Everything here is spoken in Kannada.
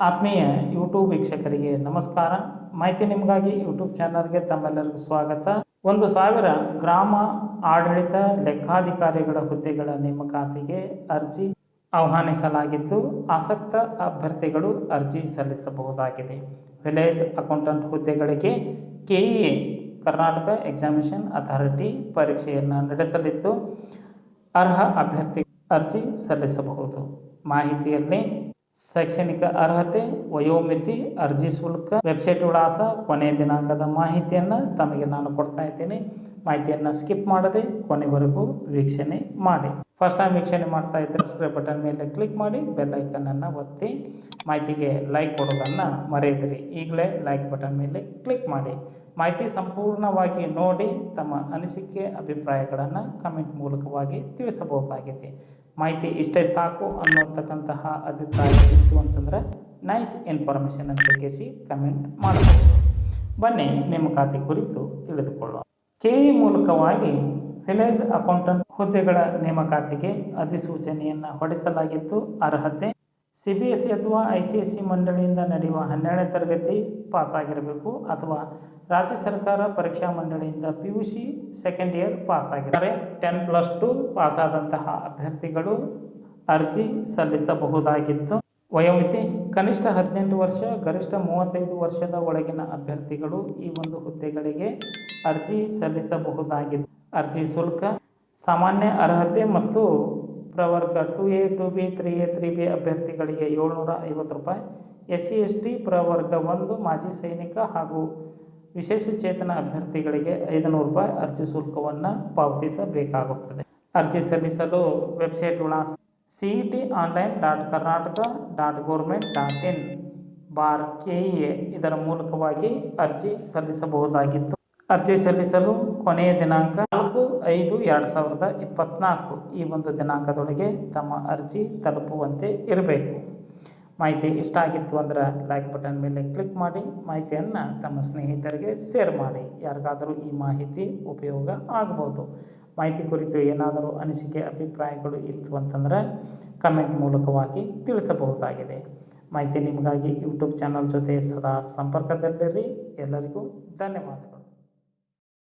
ಆತ್ಮೀಯ ಯೂಟ್ಯೂಬ್ ವೀಕ್ಷಕರಿಗೆ ನಮಸ್ಕಾರ. ಮಾಹಿತಿ ನಿಮಗಾಗಿ ಯೂಟ್ಯೂಬ್ ಚಾನಲ್ಗೆ ತಮ್ಮೆಲ್ಲರಿಗೂ ಸ್ವಾಗತ. ಒಂದು ಸಾವಿರ ಗ್ರಾಮ ಆಡಳಿತ ಲೆಕ್ಕಾಧಿಕಾರಿಗಳ ಹುದ್ದೆಗಳ ನೇಮಕಾತಿಗೆ ಅರ್ಜಿ ಆಹ್ವಾನಿಸಲಾಗಿದ್ದು, ಆಸಕ್ತ ಅಭ್ಯರ್ಥಿಗಳು ಅರ್ಜಿ ಸಲ್ಲಿಸಬಹುದಾಗಿದೆ. ವಿಲೇಜ್ ಅಕೌಂಟೆಂಟ್ ಹುದ್ದೆಗಳಿಗೆ ಕೆಇಎ ಕರ್ನಾಟಕ ಎಕ್ಸಾಮಿನೇಷನ್ ಅಥಾರಿಟಿ ಪರೀಕ್ಷೆಯನ್ನು ನಡೆಸಲಿದ್ದು, ಅರ್ಹ ಅಭ್ಯರ್ಥಿ ಅರ್ಜಿ ಸಲ್ಲಿಸಬಹುದು. ಮಾಹಿತಿಯಲ್ಲಿ ಶೈಕ್ಷಣಿಕ ಅರ್ಹತೆ, ವಯೋಮಿತಿ, ಅರ್ಜಿ ಶುಲ್ಕ, ವೆಬ್ಸೈಟ್ ವಿಳಾಸ ಕೊನೆಯ ದಿನಾಂಕದ ಮಾಹಿತಿಯನ್ನು ತಮಗೆ ನಾನು ಕೊಡ್ತಾ ಇದ್ದೀನಿ. ಮಾಹಿತಿಯನ್ನು ಸ್ಕಿಪ್ ಮಾಡದೆ ಕೊನೆವರೆಗೂ ವೀಕ್ಷಣೆ ಮಾಡಿ. ಫಸ್ಟ್ ಟೈಮ್ ವೀಕ್ಷಣೆ ಮಾಡ್ತಾ ಇದ್ದರೆ ಸಬ್ಸ್ಕ್ರೈಬ್ ಬಟನ್ ಮೇಲೆ ಕ್ಲಿಕ್ ಮಾಡಿ, ಬೆಲ್ ಐಕನನ್ನು ಒತ್ತಿ. ಮಾಹಿತಿಗೆ ಲೈಕ್ ಕೊಡೋದನ್ನು ಮರೆಯದಿರಿ. ಈಗಲೇ ಲೈಕ್ ಬಟನ್ ಮೇಲೆ ಕ್ಲಿಕ್ ಮಾಡಿ. ಮಾಹಿತಿ ಸಂಪೂರ್ಣವಾಗಿ ನೋಡಿ ತಮ್ಮ ಅನಿಸಿಕೆ, ಅಭಿಪ್ರಾಯಗಳನ್ನು ಕಮೆಂಟ್ ಮೂಲಕವಾಗಿ ತಿಳಿಸಬಹುದಾಗಿದೆ. ಮಾಹಿತಿ ಇಷ್ಟೇ ಸಾಕು ಅನ್ನೋತಕ್ಕಂತಹ ಅಭಿಪ್ರಾಯ ಇತ್ತು ಅಂತಂದರೆ ನೈಸ್ ಇನ್ಫಾರ್ಮೇಷನ್ ಅಂತ ಕೇಸಿ ಕಮೆಂಟ್ ಮಾಡಬಹುದು ಬನ್ನಿ ನೇಮಕಾತಿ ಕುರಿತು ತಿಳಿದುಕೊಳ್ಳೋಣ. ಕೆ ಮೂಲಕವಾಗಿ ವಿಲೇಜ್ ಅಕೌಂಟೆಂಟ್ ಹುದ್ದೆಗಳ ನೇಮಕಾತಿಗೆ ಅಧಿಸೂಚನೆಯನ್ನು ಹೊರಡಿಸಲಾಗಿತ್ತು. ಅರ್ಹತೆ ಸಿ ಬಿ ಎಸ್ ಸಿ ಅಥವಾ ಐ ಸಿ ಎಸ್ ಸಿ ಮಂಡಳಿಯಿಂದ ನಡೆಯುವ ಹನ್ನೆರಡನೇ ತರಗತಿ ಪಾಸಾಗಿರಬೇಕು ಅಥವಾ ರಾಜ್ಯ ಸರ್ಕಾರ ಪರೀಕ್ಷಾ ಮಂಡಳಿಯಿಂದ P U C second year pass ಆಗಿದ್ದಾರೆ ಟೆನ್ ಪ್ಲಸ್ ಟು ಪಾಸಾದಂತಹ ಅಭ್ಯರ್ಥಿಗಳು ಅರ್ಜಿ ಸಲ್ಲಿಸಬಹುದಾಗಿತ್ತು. ವಯೋಮಿತಿ, ಕನಿಷ್ಠ ಹದಿನೆಂಟು ವರ್ಷ, ಗರಿಷ್ಠ ಮೂವತ್ತೈದು ವರ್ಷದ ಒಳಗಿನ ಅಭ್ಯರ್ಥಿಗಳು ಈ ಒಂದು ಹುದ್ದೆಗಳಿಗೆ ಅರ್ಜಿ ಸಲ್ಲಿಸಬಹುದಾಗಿತ್ತು. ಅರ್ಜಿ ಶುಲ್ಕ, ಸಾಮಾನ್ಯ ಅರ್ಹತೆ ಮತ್ತು ಪ್ರವರ್ಗ two A two B three A three B ಅಭ್ಯರ್ಥಿಗಳಿಗೆ ಏಳ್ನೂರ ಐವತ್ತು ರೂಪಾಯಿ. ಎಸ್ ಸಿ ಎಸ್ ಟಿ ಪ್ರವರ್ಗ ಒಂದು, ಮಾಜಿ ಸೈನಿಕ ಹಾಗೂ ವಿಶೇಷ ಚೇತನ ಅಭ್ಯರ್ಥಿಗಳಿಗೆ ಐದುನೂರು ರೂಪಾಯಿ ಅರ್ಜಿ ಶುಲ್ಕವನ್ನು ಪಾವತಿಸಬೇಕಾಗುತ್ತದೆ. ಅರ್ಜಿ ಸಲ್ಲಿಸಲು ವೆಬ್ಸೈಟ್ ವಿಳಾಸ C E T online dot Karnataka dot government dot in bar K E A ಇದರ ಮೂಲಕವಾಗಿ ಅರ್ಜಿ ಸಲ್ಲಿಸಬಹುದಾಗಿತ್ತು. ಅರ್ಜಿ ಸಲ್ಲಿಸಲು ಕೊನೆಯ ದಿನಾಂಕ ನಾಲ್ಕು ಐದು ಎರಡು ಸಾವಿರದ ಇಪ್ಪತ್ತ್ನಾಲ್ಕು ಈ ಒಂದು ದಿನಾಂಕದೊಳಗೆ ತಮ್ಮ ಅರ್ಜಿ ತಲುಪುವಂತೆ ಇರಬೇಕು. ಮಾಹಿತಿ ಇಷ್ಟ ಆಗಿತ್ತು ಅಂದ್ರೆ ಲೈಕ್ ಬಟನ್ ಮೇಲೆ ಕ್ಲಿಕ್ ಮಾಡಿ. ಮಾಹಿತಿಯನ್ನು ತಮ್ಮ ಸ್ನೇಹಿತರಿಗೆ ಶೇರ್ ಮಾಡಿ. ಯಾರಿಗಾದರೂ ಈ ಮಾಹಿತಿ ಉಪಯೋಗ ಆಗ್ಬೋದು ಮಾಹಿತಿ ಕುರಿತು ಏನಾದರೂ ಅನಿಸಿಕೆ, ಅಭಿಪ್ರಾಯಗಳು ಇತ್ತು ಅಂತಂದರೆ ಕಮೆಂಟ್ ಮೂಲಕವಾಗಿ ತಿಳಿಸಬಹುದಾಗಿದೆ. ಮಾಹಿತಿ ನಿಮಗಾಗಿ ಯೂಟ್ಯೂಬ್ ಚಾನಲ್ ಜೊತೆ ಸದಾ ಸಂಪರ್ಕದಲ್ಲಿರಿ. ಎಲ್ಲರಿಗೂ ಧನ್ಯವಾದ